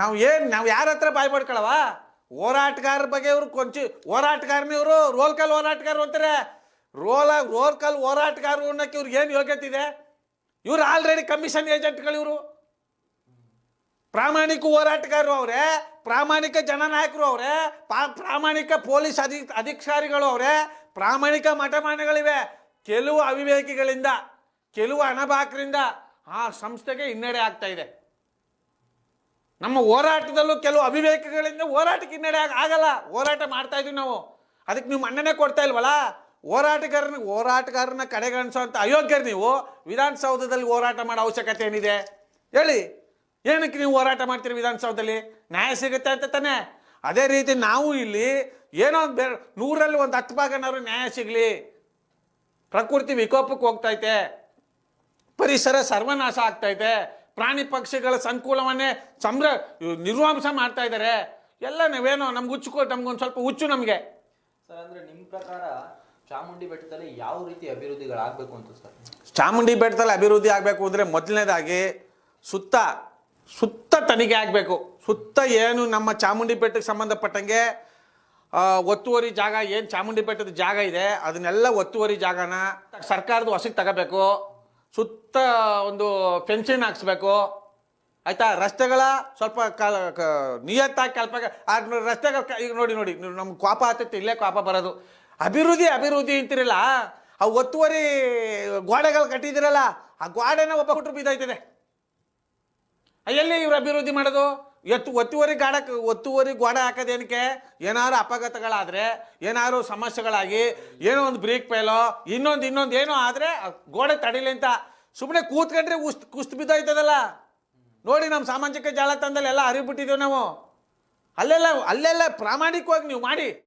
ನಾವು ಏನು, ನಾವು ಯಾರ ಹತ್ರ ಬಾಯ್ ಪಡ್ಕೊಳವ ಹೋರಾಟಗಾರ ಬಗ್ಗೆ ಇವರು ಕೊಂಚಿ ಹೋರಾಟಗಾರನೇ ಇವರು ರೋಲ್ ಕಾಲ್ ಹೋರಾಟಗಾರರು ಅಂತಾರೆ. ರೋಲ್ ರೋಲ್ ಕಾಲ್ ಹೋರಾಟಗಾರರು ಅನ್ನೋಕ್ಕೆ ಇವ್ರಿಗೆ ಏನು ಯೋಗ್ಯತೆ ಇದೆ? ಇವ್ರು ಆಲ್ರೆಡಿ ಕಮಿಷನ್ ಏಜೆಂಟ್ಗಳು ಇವರು. ಪ್ರಾಮಾಣಿಕ ಹೋರಾಟಗಾರರು ಅವರೇ, ಪ್ರಾಮಾಣಿಕ ಜನನಾಯಕರು ಅವರೇ ಪ್ರಾಮಾಣಿಕ ಪೊಲೀಸ್ ಅಧಿ ಅಧಿಕಾರಿಗಳು ಅವರೇ, ಪ್ರಾಮಾಣಿಕ ಮಠಮಾನಗಳಿವೆ ಕೆಲವು ಅವಿವೇಕಿಗಳಿಂದ, ಕೆಲವು ಅಣಬಾಕರಿಂದ ಆ ಸಂಸ್ಥೆಗೆ ಹಿನ್ನಡೆ ಆಗ್ತಾ ಇದೆ. ನಮ್ಮ ಹೋರಾಟದಲ್ಲೂ ಕೆಲವು ಅವಿವೇಕಗಳಿಂದ ಹೋರಾಟಕ್ಕೆ ಹಿನ್ನಡೆ ಆಗ- ಆಗಲ್ಲ. ಹೋರಾಟ ಮಾಡ್ತಾ ಇದೀವಿ ನಾವು. ಅದಕ್ಕೆ ನೀವು ಮನ್ನಣೆ ಕೊಡ್ತಾ ಇಲ್ವಲ್ಲ? ಹೋರಾಟಗಾರನ ಹೋರಾಟಗಾರನ ಕಡೆಗಣಿಸುವಂಥ ಅಯೋಗ್ಯರು ನೀವು. ವಿಧಾನಸೌಧದಲ್ಲಿ ಹೋರಾಟ ಮಾಡೋ ಅವಶ್ಯಕತೆ ಏನಿದೆ? ಹೇಳಿ. ಏನಕ್ಕೆ ನೀವು ಹೋರಾಟ ಮಾಡ್ತೀರಿ ವಿಧಾನಸೌಧದಲ್ಲಿ? ನ್ಯಾಯ ಸಿಗುತ್ತೆ ಅಂತ ತಾನೆ. ಅದೇ ರೀತಿ ನಾವು ಇಲ್ಲಿ ಏನೋ ಒಂದು ಬೇರೆ ನೂರಲ್ಲಿ ಒಂದು ಹತ್ತು ಭಾಗನಾದ್ರು ನ್ಯಾಯ ಸಿಗಲಿ. ಪ್ರಕೃತಿ ವಿಕೋಪಕ್ಕೆ ಹೋಗ್ತೈತೆ ಪರಿಸರ ಸರ್ವನಾಶ ಆಗ್ತೈತೆ ಪ್ರಾಣಿ ಪಕ್ಷಿಗಳ ಸಂಕುಲವನ್ನೇ ಸಂಭ್ರ ನಿರ್ವಾಂಸ ಮಾಡ್ತಾ ಇದ್ದಾರೆ ಎಲ್ಲ ನಾವೇನೋ ನಮ್ಗೆ ಹುಚ್ಚು ಕೊಟ್ಟು ನಮ್ಗೊಂದು ಸ್ವಲ್ಪ ಹುಚ್ಚು ನಮಗೆ. ಸರ್ ಅಂದರೆ ನಿಮ್ಮ ಪ್ರಕಾರ ಚಾಮುಂಡಿ ಬೆಟ್ಟದಲ್ಲಿ ಯಾವ ರೀತಿ ಅಭಿವೃದ್ಧಿಗಳಾಗಬೇಕು ಅಂತ ಸರ್? ಚಾಮುಂಡಿ ಬೆಟ್ಟದಲ್ಲಿ ಅಭಿವೃದ್ಧಿ ಆಗಬೇಕು ಅಂದರೆ ಮೊದಲನೇದಾಗಿ ಸುತ್ತ ಸುತ್ತ ತನಿಖೆ ಆಗಬೇಕು. ಸುತ್ತ ಏನು ನಮ್ಮ ಚಾಮುಂಡಿ ಬೆಟ್ಟಕ್ಕೆ ಸಂಬಂಧಪಟ್ಟಂಗೆ ಒತ್ತುವರಿ ಜಾಗ ಏನು ಚಾಮುಂಡಿ ಬೆಟ್ಟದ ಜಾಗ ಇದೆ ಅದನ್ನೆಲ್ಲ ಒತ್ತುವರಿ ಜಾಗನ ಸರ್ಕಾರದ ವಸಕ್ಕೆ ತಗೋಬೇಕು. ಸುತ್ತ ಒಂದು ಫೆನ್ಸಿನ್ ಹಾಕ್ಸ್ಬೇಕು. ಆಯ್ತಾ? ರಸ್ತೆಗಳ ಸ್ವಲ್ಪ ಕಾಲ ನಿಯತ್ತಾಗಿ ಕಲ್ಪ ರಸ್ತೆಗಳ ಈಗ ನೋಡಿ ನೋಡಿ ನಮ್ಗೆ ಕೋಪ ಆಗ್ತೈತೆ ಇಲ್ಲೇ ಕೋಪ ಬರೋದು. ಅಭಿವೃದ್ಧಿ ಅಭಿವೃದ್ಧಿ ಅಂತಿರಲ್ಲ, ಆ ಒತ್ತುವರಿ ಗೋಡೆಗಳು ಕಟ್ಟಿದಿರಲ್ಲ ಆ ಗೋಡೆನ ಒಬ್ಬ ಕೊಟ್ಟರು ಬಿದ್ದೈತದೆ ಎಲ್ಲಿ ಇವ್ರು ಅಭಿವೃದ್ಧಿ ಮಾಡೋದು? ಎತ್ತು, ಒತ್ತುವರಿ ಗಾಡ ಒತ್ತುವರಿ ಗೋಡೆ ಹಾಕೋದೇನಕ್ಕೆ ಏನಾದ್ರು ಅಪಘಾತಗಳಾದರೆ, ಏನಾದ್ರು ಸಮಸ್ಯೆಗಳಾಗಿ, ಏನೋ ಒಂದು ಬ್ರೇಕ್ ಫೇಲೋ ಇನ್ನೊಂದು ಇನ್ನೊಂದು ಏನೋ ಆದರೆ ಗೋಡೆ ತಡಿಲಿ ಅಂತ. ಸುಮ್ಮನೆ ಕೂತ್ಕೊಂಡ್ರೆ ಉಸ್ತ್, ಕುಸ್ತು ಬಿದ್ದೋಯ್ತದಲ್ಲ? ನೋಡಿ ನಮ್ಮ ಸಾಮಾಜಿಕ ಜಾಲತಾಣದಲ್ಲಿ ಎಲ್ಲ ಅರಿಬಿಟ್ಟಿದ್ದೇವೆ ನಾವು. ಅಲ್ಲೆಲ್ಲ ಅಲ್ಲೆಲ್ಲ ಪ್ರಾಮಾಣಿಕವಾಗಿ ನೀವು ಮಾಡಿ.